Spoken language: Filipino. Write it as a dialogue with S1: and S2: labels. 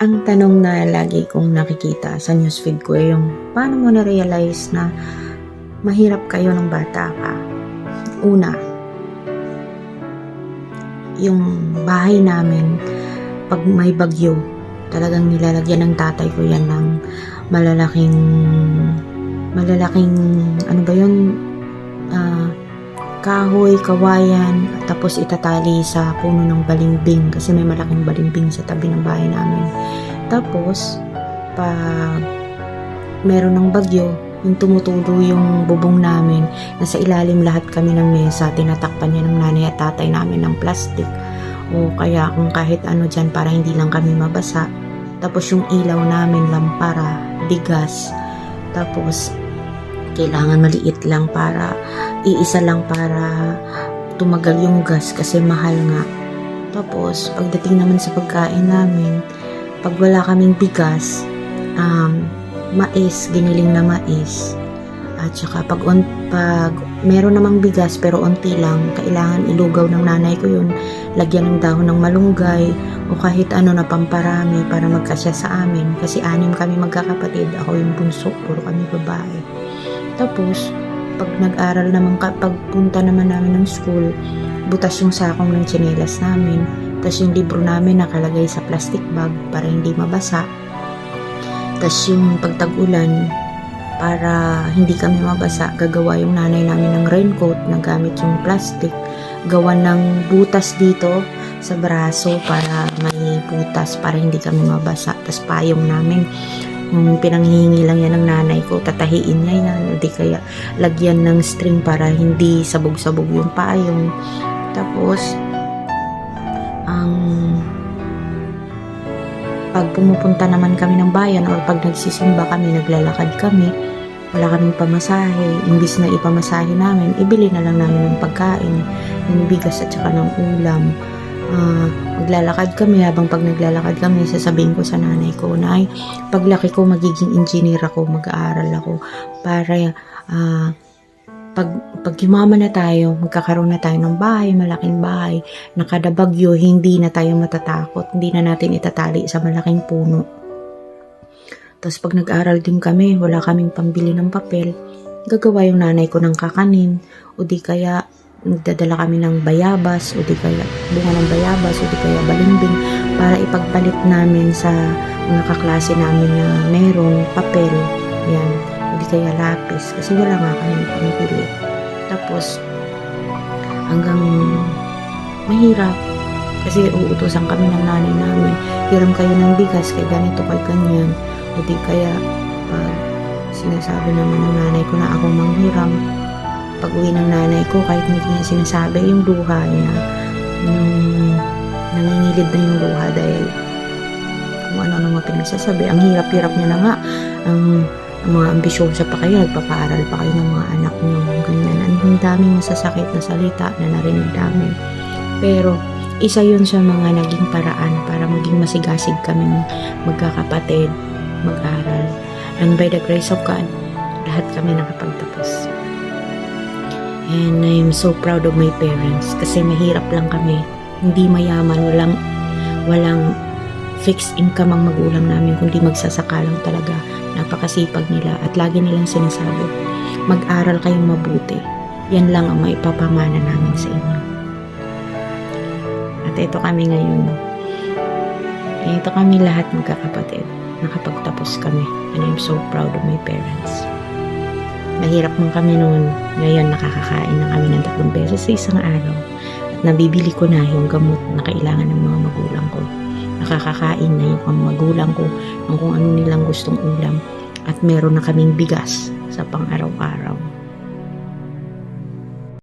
S1: Ang tanong na lagi kong nakikita sa newsfeed ko ay yung paano mo na-realize na mahirap kayo ng bata ka? Una, yung bahay namin, pag may bagyo, talagang nilalagyan ng tatay ko yan ng malalaking malalaking ano ba yun Ah, kahoy, kawayan tapos itatali sa puno ng balimbing kasi may malaking balimbing sa tabi ng bahay namin. Tapos pag meron ng bagyo yung tumutulo yung bubong namin nasa ilalim lahat kami ng mesa tinatakpan niya ng nanay at tatay namin ng plastic. O kaya kung kahit ano dyan para hindi lang kami mabasa. Tapos yung ilaw namin lampara bigas. Tapos kailangan maliit lang para iisa lang para tumagal yung gas kasi mahal nga. Tapos pagdating naman sa pagkain namin pag wala kaming bigas um, mais giniling na mais. At saka pag, on, pag meron namang bigas pero onti lang kailangan ilugaw ng nanay ko yun lagyan ng dahon ng malunggay o kahit ano na pamparami para magkasya sa amin. Kasi anim kami magkakapatid ako yung bunso puro kami babae. Tapos, pag nag-aral naman, ka- pagpunta naman namin ng school, butas yung sakong ng tsinelas namin. Tapos yung libro namin nakalagay sa plastic bag para hindi mabasa. Tapos yung pagtag-ulan, para hindi kami mabasa, gagawa yung nanay namin ng raincoat na gamit yung plastic. Gawa ng butas dito sa braso para may butas para hindi kami mabasa. Tapos payong namin, yung pinanghihingi lang yan ng nanay ko, tatahiin niya yan, o kaya lagyan ng string para hindi sabog-sabog yung payong. Tapos, ang pag pumupunta naman kami ng bayan or pag nagsisimba kami, naglalakad kami, wala kaming pamasahe. Imbis na ipamasahe namin, ibili na lang namin ng pagkain, ng bigas at saka ng ulam. Ah, maglalakad kami. Habang pag naglalakad kami sasabihin ko sa nanay ko na ay paglaki ko magiging engineer ako mag-aaral ako. Para ah, pag, pag yumaman na tayo magkakaroon na tayo ng bahay malaking bahay na kada bagyo hindi na tayo matatakot hindi na natin itatali sa malaking puno. Tapos pag nag-aral din kami wala kaming pambili ng papel gagawa yung nanay ko ng kakanin. O di kaya nagdadala kami ng bayabas o di kaya bunga ng bayabas o di kaya balimbing para ipagpalit namin sa mga kaklase namin na merong papel. Yan o di kaya lapis kasi wala nga kami pamili tapos hanggang mahirap kasi uutusan kami ng nanay namin hiram kayo ng bigas kay ganito kay ganyan. O di kaya pag sinasabi naman ng nanay ko na ako manghiram pag uwi ng nanay ko, kahit hindi niya sinasabi yung luha niya, yung nangingilid na yung luha dahil kung ano mga pinagsasabi. Ang hirap-hirap niya na nga. Ang, ang mga ambisyosa pa kayo, nagpapaaral pa kayo ng mga anak niyo. Ganyan. Ang daming masasakit na salita na narinig namin. Pero, isa yun sa mga naging paraan para maging masigasig kaming magkakapatid, mag-aral. And by the grace of God, lahat kami nakapagtapos. And I'm so proud of my parents kasi mahirap lang kami. Hindi mayaman, walang walang fixed income ang magulang namin kundi magsasaka lang talaga. Napakasipag nila at lagi nilang sinasabi, mag-aral kayong mabuti. Yan lang ang maipapamana namin sa inyo. At ito kami ngayon. Ito kami lahat magkakapatid. Nakapagtapos kami. And I'm so proud of my parents mahirap man kami noon. Ngayon, nakakakain na kami ng tatlong beses sa isang araw. At nabibili ko na yung gamot na kailangan ng mga magulang ko. Nakakakain na yung mga magulang ko ng kung ano nilang gustong ulam. At meron na kaming bigas sa pang-araw-araw.